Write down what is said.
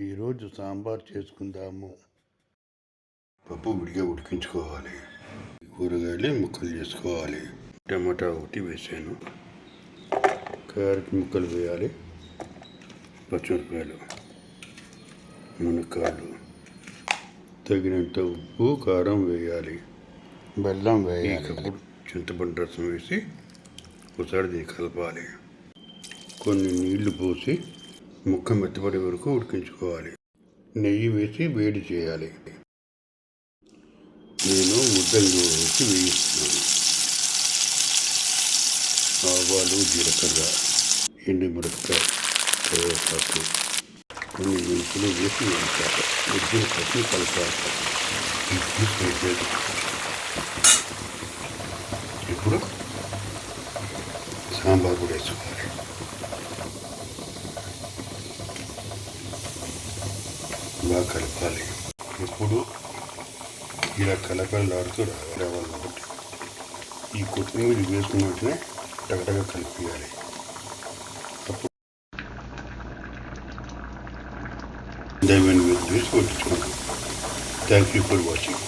ఈరోజు సాంబార్ చేసుకుందాము. పప్పు విడిగా ఉడికించుకోవాలి. కూరగాయలు ముక్కలు చేసుకోవాలి. టమాటా ఒకటి వేసాను. క్యారెట్ ముక్కలు వేయాలి. పచ్చిమిరపకాయలు మునక్కాయలు తగినంత ఉప్పు కారం వేయాలి. బెల్లం వేయాలి. చింతపండు రసం వేసి ఒకసారి కలపాలి. కొన్ని నీళ్ళు పోసి ముక్క మెత్తబడే వరకు ఉడికించుకోవాలి. నెయ్యి వేసి వేడి చేయాలి. నేను ముద్దలు వేసి వేయిస్తున్నాను. ఆవాలు జీలకర్ర ఎండి మిరపకాయ కరివేపాకు కొన్ని మెంతులు వేసి వేయించాలి. ముద్దలు కట్టి కలపాలి. ఇప్పుడు సాంబార్ కూడా వేసుకోవాలి. ఇలా కలపాలి. ఇప్పుడు ఇలా కలకలలాడుతూ రావాలి రావాలన్నమాట ఈ కొత్తిమీర వేసుకున్న వెంటనే టగటగా కలిపియాలి. అప్పుడు దైవాన్ని వేసి కొట్టించుకోండి థ్యాంక్ యూ ఫర్ వాచింగ్